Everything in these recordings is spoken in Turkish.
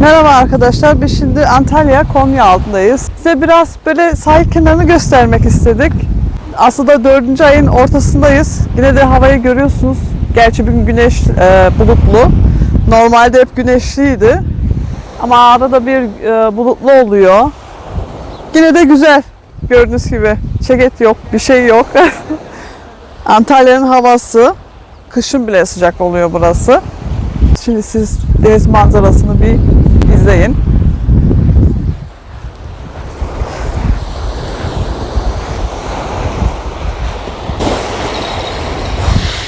Merhaba arkadaşlar. Biz şimdi Antalya Konya altındayız. Size biraz böyle sahil kenarını göstermek istedik. Aslında dördüncü ayın ortasındayız. Yine de havayı görüyorsunuz. Gerçi bugün güneş e, bulutlu. Normalde hep güneşliydi. Ama arada bir e, bulutlu oluyor. Yine de güzel. Gördüğünüz gibi. Çeket yok, bir şey yok. Antalya'nın havası. Kışın bile sıcak oluyor burası. Şimdi siz deniz manzarasını bir izleyin.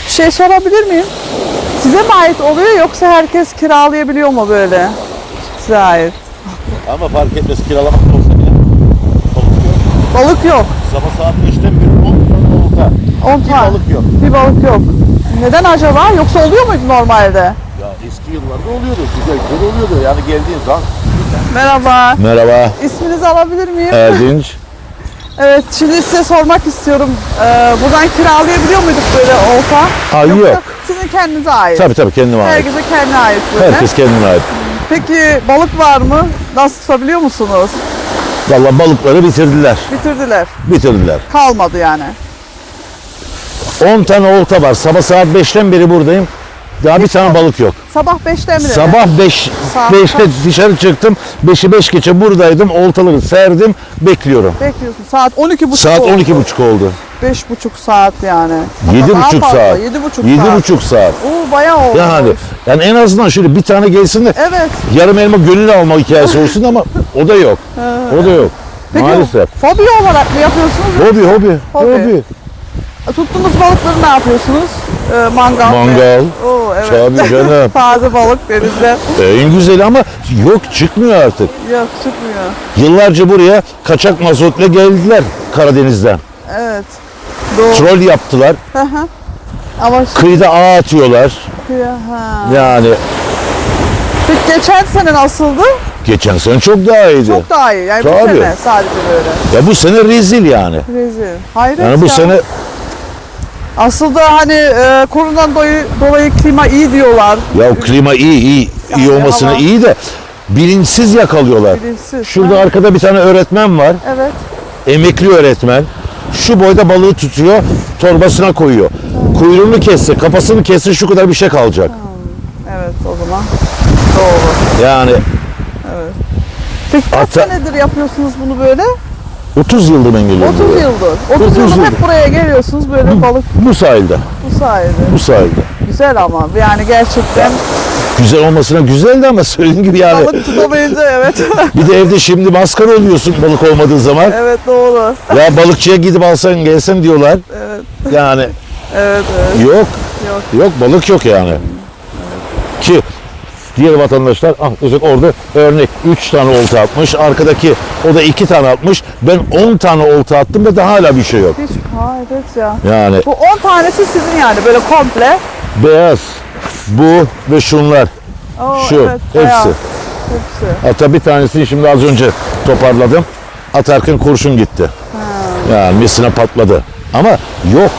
Bir şey sorabilir miyim? Size mi ait oluyor yoksa herkes kiralayabiliyor mu böyle? Size ait. Ama fark etmez kiralamak da olsa bile. Balık yok. Balık yok. Sabah saat 5'ten beri 10 tane olta. 10 Bir tane. balık yok. Bir balık yok. Neden acaba? Yoksa oluyor muydu normalde? Yıllarda oluyordu. Güzel güzel oluyordu. Yani geldiğin zaman. Merhaba. Merhaba. İsminizi alabilir miyim? Erdinç. Evet, şimdi size sormak istiyorum. Ee, buradan kiralayabiliyor muyduk böyle olta? Ha, Yoksa yok. Sizin kendinize ait. Tabii tabii kendime ait. Herkese kendine ait böyle. Herkes kendine ait. Peki balık var mı? Nasıl tutabiliyor musunuz? Valla balıkları bitirdiler. Bitirdiler. Bitirdiler. Kalmadı yani. 10 tane olta var. Sabah saat 5'ten beri buradayım. Daha bir tane balık yok. Sabah 5'te mi? Sabah 5 Saat 5'te kaç? dışarı çıktım. 5'i 5 geçe buradaydım. Oltaları serdim. Bekliyorum. Bekliyorsun. Saat 12.30 Saat oldu. 12.30 oldu. 5.5 saat yani. 7.5 saat. 7.5 saat. 7.5 saat. Oo bayağı oldu. Yani yani en azından şöyle bir tane gelsin de Evet. yarım elma gönül alma hikayesi olsun ama o da yok. O da yok. Peki Maalesef. fobi olarak mı yapıyorsunuz? Hobi hobi. Hobi. Hobi. Tuttuğunuz balıkları ne yapıyorsunuz? Ee, mangal. Mangal. Oo evet. Tabii canım. Taze balık denizde. En güzeli ama yok çıkmıyor artık. Yok çıkmıyor. Yıllarca buraya kaçak mazotla geldiler Karadeniz'den. Evet. Doğru. Troll yaptılar. Hı hı. Ama şimdi Kıyıda ağ atıyorlar. ha. Yani Peki geçen sene nasıldı? geçen sene çok daha iyiydi. Çok daha iyi. Yani bu Tabii. sene sadece böyle. Ya bu sene rezil yani. Rezil. Hayret Yani bu ya. sene Aslında hani e, koronadan dolayı, dolayı klima iyi diyorlar. ya klima iyi iyi iyi Yani olmasına hava- iyi de bilinçsiz yakalıyorlar. Bilinçsiz. Şurada Ha, arkada bir tane öğretmen var. Evet. Emekli öğretmen. Şu boyda balığı tutuyor, torbasına koyuyor. Kuyruğunu kesse, kafasını kesse şu kadar bir şey kalacak. Evet o zaman. Doğru. Yani Peki kaç Ata- senedir yapıyorsunuz bunu böyle? 30 yıldır ben geliyorum 30 buraya. yıldır. 30, 30 yıldır yıldır. hep buraya geliyorsunuz böyle balık Bu sahilde, bu sayede. bu sahilde. Güzel ama yani gerçekten Güzel olmasına güzeldi ama söylediğim gibi yani. balık tutamayınca evet. Bir de evde şimdi maskara oluyorsun balık olmadığı zaman. evet doğru. Ya balıkçıya gidip alsan gelsen diyorlar. Yani Evet evet. yok, Yok. yok balık yok yani. Ki diğer vatandaşlar ah mesela orada örnek 3 tane olta atmış. Arkadaki o da 2 tane atmış. Ben 10 tane olta attım ve daha hala bir şey yok. Hiç hayret ya. Yani Bu 10 tanesi sizin yani böyle komple. beyaz, bu ve şunlar. Oo, Şu, evet, bayağı. hepsi. Hepsi. Hatta bir tanesini şimdi az önce toparladım. Atarken kurşun gitti. Yani misine patladı. Ama yok.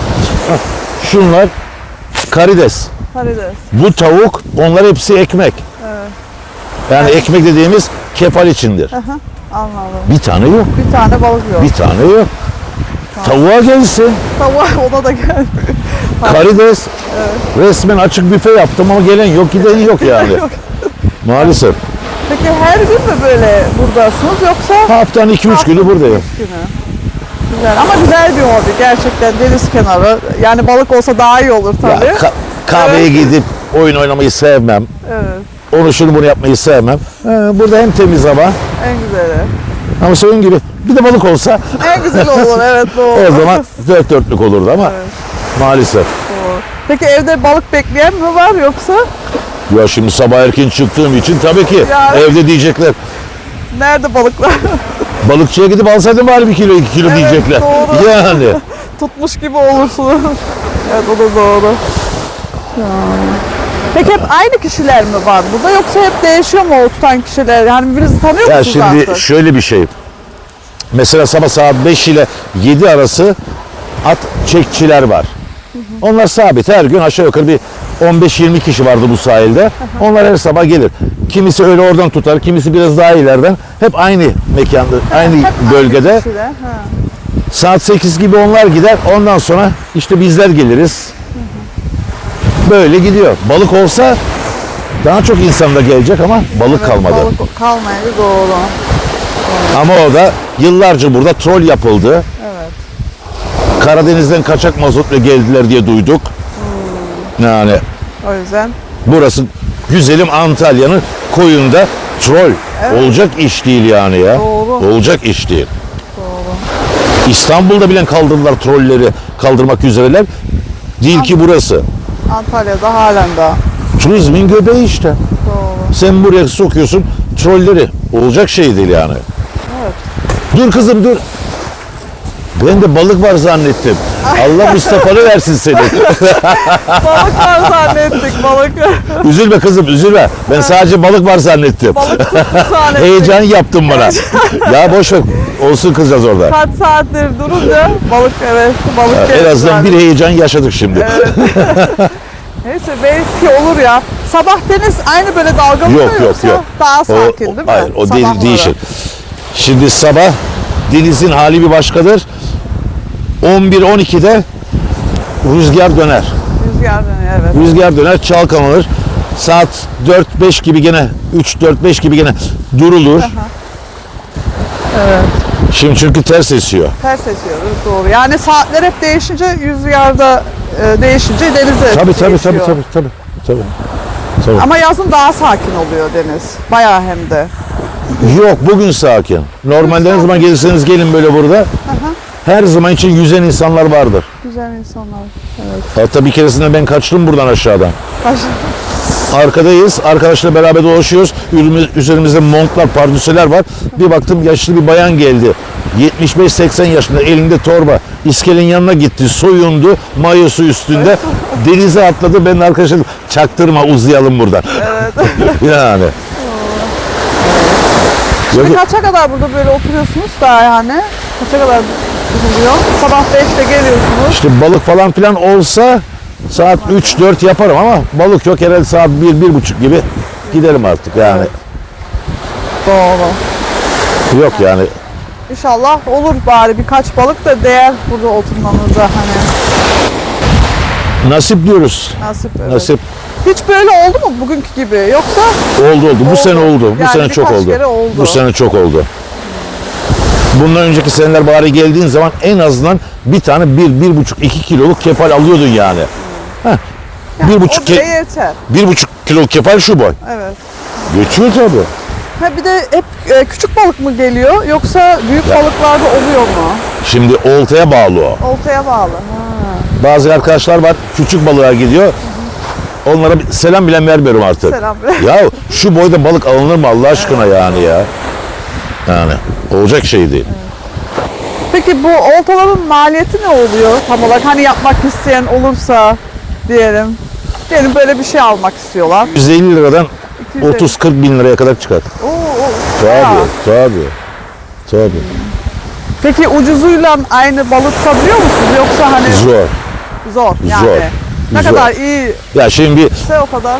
Şunlar karides. Karides. Bu tavuk, onlar hepsi ekmek. Yani ekmek dediğimiz kefal içindir. Anladım. Bir tane yok. Bir tane balık yok. Bir tane yok. Tavuğa gelsin. Tava ona da gelmiyor. Karides. Resmen açık büfe yaptım ama gelen yok, giden yok yani. Maalesef. Peki her gün mü böyle buradasınız yoksa Haftanın 2-3 günü buradayım. günü? Güzel ama güzel bir hobi gerçekten deniz kenarı. Yani balık olsa daha iyi olur Ya, tabii. ka- kahveye gidip oyun oynamayı sevmem. evet. Onu şunu bunu yapmayı sevmem. Ee, burada hem temiz hava En güzeli. ama söylediğim gibi bir de balık olsa En güzel olur evet doğru. o zaman dört dörtlük olurdu ama Evet. maalesef. Doğru. Peki evde balık bekleyen mi var yoksa Ya şimdi sabah erken çıktığım için tabii ki Ya. evde diyecekler. nerede balıklar? Balıkçıya gidip alsaydın bari bir kilo iki kilo Evet, diyecekler. doğru. Yani. Tutmuş gibi olursunuz. evet o da doğru. Ya. Peki hep aynı kişiler mi var burada yoksa hep değişiyor mu o tutan kişiler? Yani birbirinizi tanıyor Ya musunuz şimdi artık? şöyle bir şey. Mesela sabah saat 5 ile 7 arası at çekçiler var. Onlar sabit her gün aşağı yukarı bir 15-20 kişi vardı bu sahilde. Onlar her sabah gelir. Kimisi öyle oradan tutar, kimisi biraz daha ileriden. Hep aynı mekanda, aynı Hep bölgede. kişiler, ha. Saat 8 gibi onlar gider. Ondan sonra işte bizler geliriz. Böyle gidiyor. Balık olsa daha çok insan da gelecek ama balık Evet, kalmadı. Balık kalmayınca doğru. Ama orada yıllarca burada trol yapıldı. Evet. Karadeniz'den kaçak mazotla geldiler diye duyduk. Yani O yüzden burası güzelim Antalya'nın koyunda trol. Olacak iş değil yani ya. Doğru. Olacak iş değil. doğru. İstanbul'da bile kaldırdılar trolleri kaldırmak üzereler. Değil ki burası. Antalya'da halen daha. Turizmin göbeği işte. Doğru. Sen buraya sokuyorsun trolleri. Olacak şey değil yani. Evet. Dur kızım dur. Ben de balık var zannettim. Allah Mustafa'nı versin seni. Balık var zannettik balık. üzülme kızım üzülme. Ben sadece balık var zannettim. balık tuttu zannettik. Heyecan yaptın bana. ya boş ver. Olsun kızcağız orada. Kaç saattir durunca balık evet balık En geldi azından bir zannettik. heyecan yaşadık şimdi. Neyse belki olur ya. Sabah deniz aynı böyle dalgalı mı Yok yok yoksa yok. daha O- sakin o- değil mi? Hayır o değil, Sabahları. değişir. Şimdi sabah denizin hali bir başkadır. 11-12'de rüzgar döner. Rüzgar dönüyor evet. Rüzgar döner, çalkalanır. Saat 4-5 gibi gene 3-4-5 gibi gene durulur. Evet. Şimdi çünkü ters esiyor. Ters esiyoruz doğru. Yani saatler hep değişince rüzgarda e, değişince denize Tabii tabii tabii tabii tabii. tabii. Tabii. Ama yazın daha sakin oluyor deniz. Bayağı hem de. Yok bugün sakin. Normalde ne zaman gelirseniz gelin böyle burada. Her zaman için yüzen insanlar vardır. Güzel insanlar. Evet. Hatta bir keresinde ben kaçtım buradan aşağıdan. Baş... Arkadayız. Arkadaşla beraber dolaşıyoruz. Ürümüz- Üzerimizde montlar, pardüseler var. Bir baktım yaşlı bir bayan geldi. 75-80 yaşında elinde torba. İskelenin yanına gitti. Soyundu. Mayosu üstünde. Denize atladı. Ben de arkadaşım çaktırma uzayalım buradan. Evet. yani. Yok, Şimdi kaça kadar burada böyle oturuyorsunuz daha yani? Kaça kadar duruluyor? Sabah 5'te geliyorsunuz. işte balık falan filan olsa saat 3-4 yaparım ama balık yok herhalde saat 1-1.30 gibi giderim artık yani. Doğru. Yok yani İnşallah olur bari birkaç balık da değer burada oturmanıza hani nasip diyoruz. nasip. evet. Nasip Hiç böyle oldu mu bugünkü gibi yoksa oldu oldu. Bu Oldu. sene oldu. Bu Yani sene çok oldu. oldu. Bu sene çok oldu. Bundan önceki seneler bari geldiğin zaman en azından bir tane bir, bir buçuk, iki kiloluk kefal alıyordun yani. Heh. bir buçuk, ke- yeter. bir buçuk kilo kefal şu boy. Evet. Geçiyor tabii. Ha bir de hep e, küçük balık mı geliyor yoksa büyük Ya. balıklarda oluyor mu? Şimdi oltaya bağlı o. Oltaya bağlı. Ha. Bazı arkadaşlar var küçük balığa gidiyor. Onlara bir selam bile vermiyorum artık. Selam. Ya şu boyda balık alınır mı Allah aşkına yani ya? Yani olacak şey değil. Peki bu oltaların maliyeti ne oluyor tam olarak? Hani yapmak isteyen olursa diyelim. Diyelim böyle bir şey almak istiyorlar. 150 liradan 250. 30-40 bin liraya kadar çıkar. Oo, oo. Tabii, tabii. Tabii. Peki ucuzuyla aynı balık tutabiliyor musunuz? Yoksa hani Zor. zor yani. Zor. Ne Zor. kadar iyi Ya şimdi bir ise o kadar.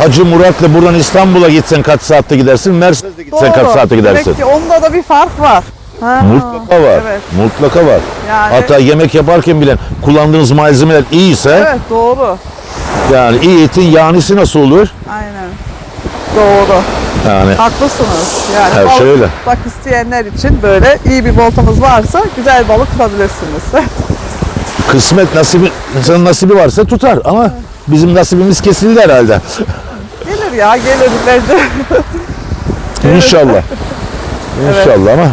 Hacı Murat'la buradan İstanbul'a gitsen kaç saatte gidersin? Mercedes'e gitsen kaç saatte gidersin? Demek ki onda da bir fark var. Ha, Mutlaka var. Evet. Mutlaka var. Yani, Hatta yemek yaparken bile kullandığınız malzemeler iyiyse evet doğru. yani iyi etin yanisi nasıl olur? Aynen. Doğru. Yani Haklısınız. Yani Her balık şey öyle. tutmak isteyenler için böyle iyi bir voltamız varsa güzel balık tutabilirsiniz. kısmet nasibi insanın nasibi varsa tutar ama bizim nasibimiz kesildi herhalde. gelir ya gelir bence. İnşallah. İnşallah ama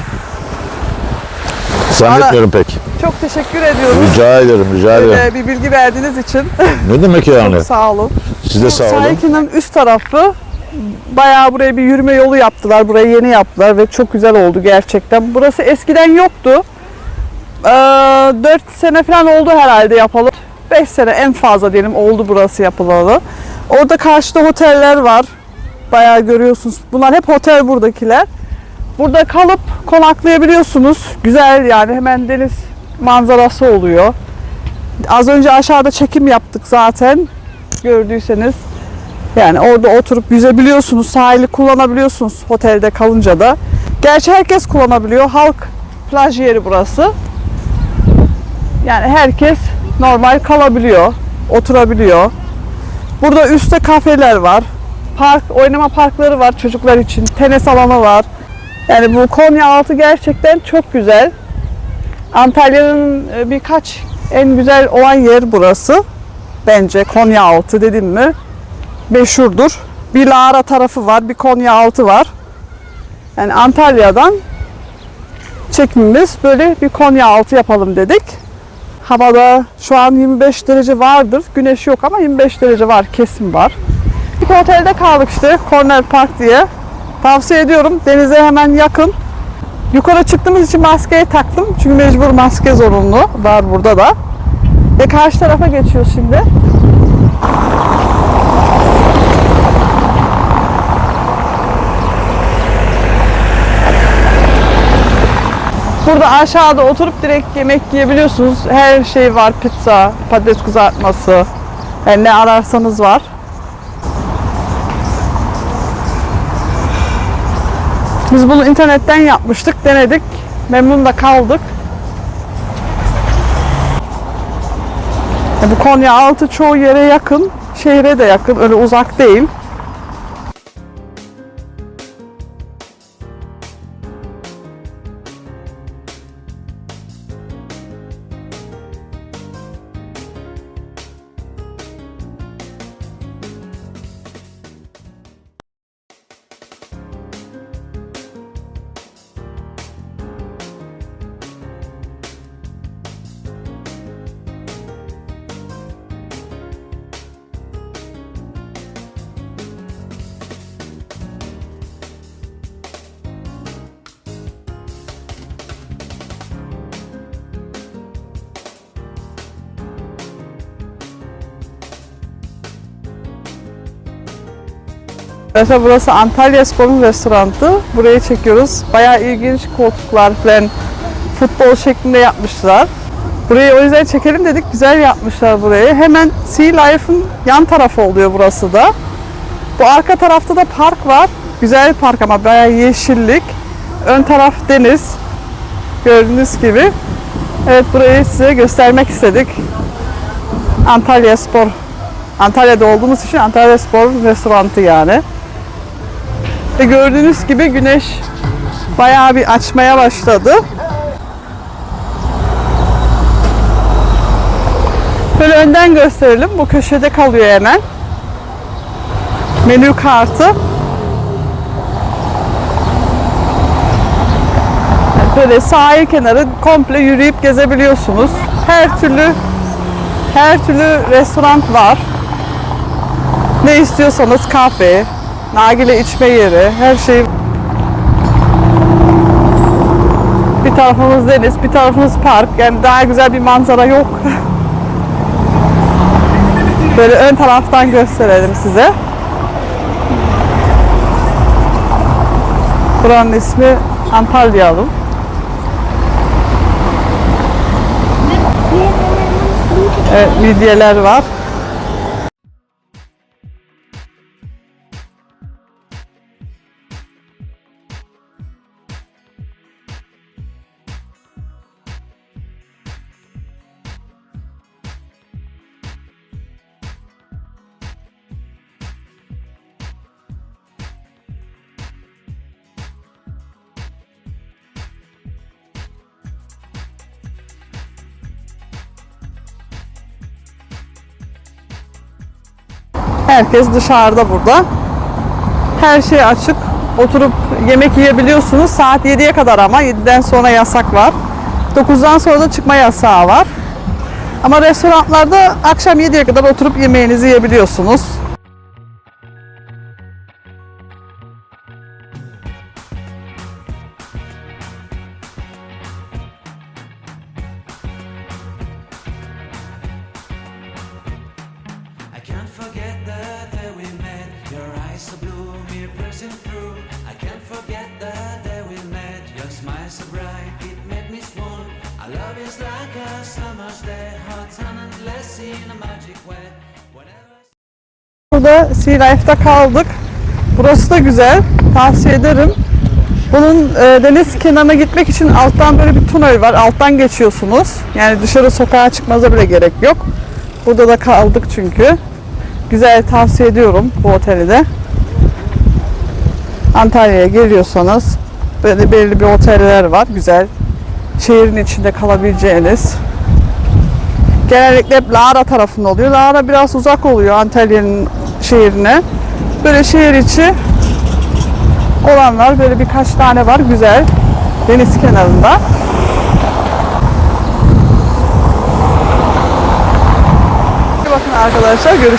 zannetmiyorum pek. Çok teşekkür ediyoruz. Rica ederim, rica ederim. Böyle bir bilgi verdiğiniz için. Ne demek yani? Sağ olun. Siz de sağ olun. Sahil üst tarafı bayağı buraya bir yürüme yolu yaptılar. Burayı yeni yaptılar ve çok güzel oldu gerçekten. Burası eskiden yoktu. Ee, 4 sene falan oldu herhalde yapalı. 5 sene en fazla diyelim oldu burası yapılalı. Orada karşıda oteller var. Bayağı görüyorsunuz. Bunlar hep otel buradakiler. Burada kalıp konaklayabiliyorsunuz. Güzel yani hemen deniz manzarası oluyor. Az önce aşağıda çekim yaptık zaten. Gördüyseniz. Yani orada oturup yüzebiliyorsunuz, sahili kullanabiliyorsunuz otelde kalınca da. Gerçi herkes kullanabiliyor. Halk plaj yeri burası. Yani herkes normal kalabiliyor, oturabiliyor. Burada üstte kafeler var. Park, oynama parkları var çocuklar için. Tenis alanı var. Yani bu Konyaaltı gerçekten çok güzel. Antalya'nın e, birkaç en güzel olan yer burası. Bence Konyaaltı dedim mi meşhurdur. Bir Lara tarafı var, bir Konyaaltı var. Yani Antalya'dan çekimimiz böyle bir Konyaaltı yapalım dedik. Havada şu an 25 derece vardır. Güneş yok ama 25 derece var, kesin var. Bir otelde kaldık işte Cornell Park diye. Tavsiye ediyorum. Denize hemen yakın. Yukarı çıktığımız için maskeyi taktım. Çünkü mecbur maske zorunlu. Var burada da. Ve karşı tarafa geçiyoruz şimdi. Burada aşağıda oturup direkt yemek yiyebiliyorsunuz. Her şey var. Pizza, patates kızartması. Yani ne ararsanız var. Biz bunu internetten yapmıştık, denedik. Memnun da kaldık. Ya bu Konya altı çoğu yere yakın, şehre de yakın, öyle uzak değil. Arkadaşlar burası Antalya Spor'un restoranı. Burayı çekiyoruz. Bayağı ilginç koltuklar falan futbol şeklinde yapmışlar. Burayı o yüzden çekelim dedik. Güzel yapmışlar burayı. Hemen Sea Life'ın yan tarafı oluyor burası da. Bu arka tarafta da park var. Güzel park ama bayağı yeşillik. Ön taraf deniz. Gördüğünüz gibi. Evet burayı size göstermek istedik. Antalya Spor. Antalya'da olduğumuz için Antalya Spor restoranı yani. Ve gördüğünüz gibi güneş bayağı bir açmaya başladı. Böyle önden gösterelim. Bu köşede kalıyor hemen. Menü kartı. Böyle sahil kenarı komple yürüyüp gezebiliyorsunuz. Her türlü her türlü restoran var. Ne istiyorsanız kafe, nargile içme yeri, her şey. Bir tarafımız deniz, bir tarafımız park. Yani daha güzel bir manzara yok. Böyle ön taraftan gösterelim size. Buranın ismi Antalyalım. Evet, midyeler var. Herkes dışarıda burada. Her şey açık. Oturup yemek yiyebiliyorsunuz. Saat 7'ye kadar ama 7'den sonra yasak var. 9'dan sonra da çıkma yasağı var. Ama restoranlarda akşam 7'ye kadar oturup yemeğinizi yiyebiliyorsunuz. Burada Sea Life'da kaldık. Burası da güzel. Tavsiye ederim. Bunun e, deniz kenarına gitmek için alttan böyle bir tünel var. Alttan geçiyorsunuz. Yani dışarı sokağa çıkmanıza bile gerek yok. Burada da kaldık çünkü. Güzel tavsiye ediyorum bu oteli de. Antalya'ya geliyorsanız böyle belli bir oteller var. Güzel. Şehrin içinde kalabileceğiniz. Genellikle hep Lara tarafında oluyor. Lara biraz uzak oluyor Antalya'nın şehrine. Böyle şehir içi olanlar böyle birkaç tane var güzel deniz kenarında. Bakın arkadaşlar görüşmek